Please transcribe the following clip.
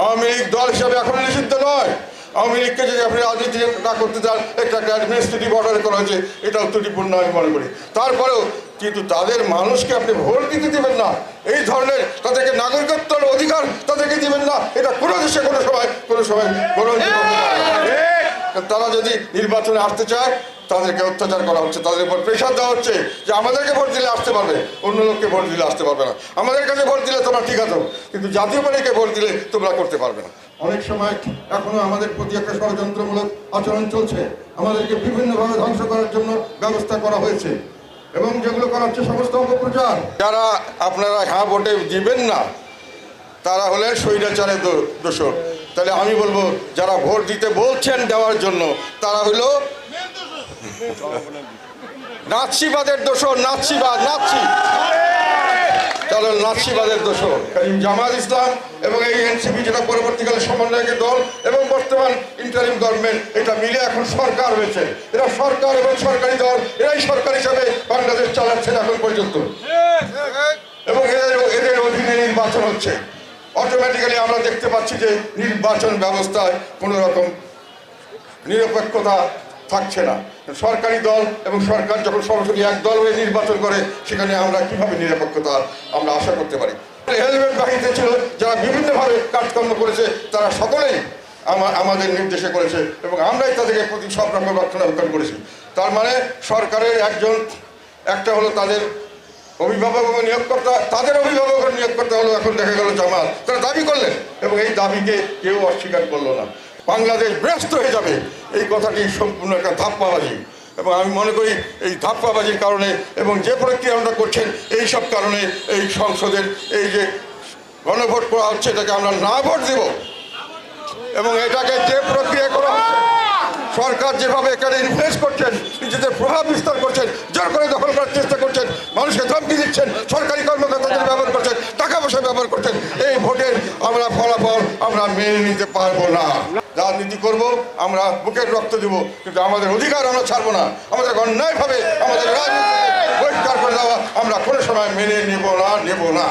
আওয়ামী লীগ দল হিসাবে এখন নিষিদ্ধ নয়। আওয়ামী লীগকে যদি আপনি রাজনীতি না করতে চান, একটা অ্যাডমিনিস্ট্রেটিভ অর্ডার করা হয়েছে, এটাও ত্রুটিপূর্ণ আমি মনে করি। তারপরেও কিন্তু তাদের মানুষকে আপনি ভোট দিতে দেবেন না। এই ধরনের তাদেরকে নাগরিকত্বের অধিকার তাদেরকে দিবেন না। এটা কোনো দেশে, কোনো সময় কোনো সময় গ্রহণযোগ্য তারা যদি নির্বাচনে আসতে চায়, তাদেরকে অত্যাচার করা হচ্ছে, তাদের উপর প্রেশার দেওয়া হচ্ছে যে আমাদেরকে ভোট দিলে আসতে পারবে। অন্য লোককে ভোট দিলে আসতে পারবে না। আমাদের কাছে ভোট দিলে তোমরা আছো কিন্তু জাতীয় পার্টিকে ভোট দিলে তোমরা করতে পারবে না। অনেক সময় এখনও আমাদের প্রতি একটা ষড়যন্ত্রমূলক আচরণ চলছে। আমাদেরকে বিভিন্নভাবে ধ্বংস করার জন্য ব্যবস্থা করা হয়েছে। এবং যেগুলো করা হচ্ছে সমস্ত অপপ্রচার। যারা আপনারা হ্যাঁ ভোটে দিবেন না তারা হলেন স্বৈরাচারের দোষর। তাহলে আমি বলব যারা ভোট দিতে বলছেন দেওয়ার জন্য তারা হলো নাৎসিবাদের দোষর নাৎসিবাদ নাৎসি। চলো নাৎসিবাদের দোষর। জামাত ইসলাম এবং এই এনসিপি যেটা পরবর্তীকালে সমন্বয়কের দল এবং বর্তমান ইন্টারিম গভর্নমেন্ট এটা মিলে এখন সরকার হয়েছে। এরা সরকার এবং সরকারি দল, এরাই সরকার হিসাবে বাংলাদেশ চালাচ্ছেন এখন পর্যন্ত। এবং এদের এদের অধীনে নির্বাচন হচ্ছে। অটোমেটিক্যালি আমরা দেখতে পাচ্ছি যে নির্বাচন ব্যবস্থায় কোনো রকম নিরপেক্ষতা থাকছে না। সরকারি দল এবং সরকার যখন সরাসরি এক দল হয়ে নির্বাচন করে, সেখানে আমরা কীভাবে নিরপেক্ষতা আমরা আশা করতে পারি? হেলমেট বাহিনীতে ছিল, যারা বিভিন্নভাবে কাজকর্ম করেছে, তারা সকলেই আমা- আমাদের নির্দেশে করেছে এবং আমরাই তাদেরকে প্রতি সব রকম রক্ষণাবেক্ষণ করেছি। তার মানে সরকারের একজন, একটা হলো তাদের অভিভাবক এবং নিয়োগকর্তা, তাদের অভিভাবক নিয়োগকর্তা হলো এখন দেখা গেল জামাত। তারা দাবি করলেন এবং এই দাবিকে কেউ অস্বীকার করল না। বাংলাদেশ ব্যস্ত হয়ে যাবে। এই কথাটি সম্পূর্ণ একটা ধাপ্পাবাজি। এবং আমি মনে করি এই ধাপ্পাবাজির কারণে এবং যে প্রক্রিয়া আমরা করছেন, এই সব কারণে এই সংসদের এই যে গণভোট করা হচ্ছে, এটাকে আমরা না ভোট দেব। এবং এটাকে যে প্রক্রিয়া করা হচ্ছে, সরকার যেভাবে এখানে ইনভেস্ট করছেন, নিজেদের প্রভাব বিস্তার করছেন, জোর করে দখল করার চেষ্টা করছেন, মানুষকে ধমকি দিচ্ছেন, সরকারি কর্মকর্তাদের ব্যবহার করছেন, টাকা পয়সা ব্যবহার করছেন, এই ভোটের আমরা ফলাফল আমরা মেনে নিতে পারব না। রাজনীতি করব, আমরা বুকের রক্ত দেব, কিন্তু আমাদের অধিকার আমরা ছাড়বো না। আমাদের অন্যায় ভাবে আমাদের রাজনীতি বহিষ্কার করে দেওয়া আমরা কোনো সময় মেনে নেব না নেব না।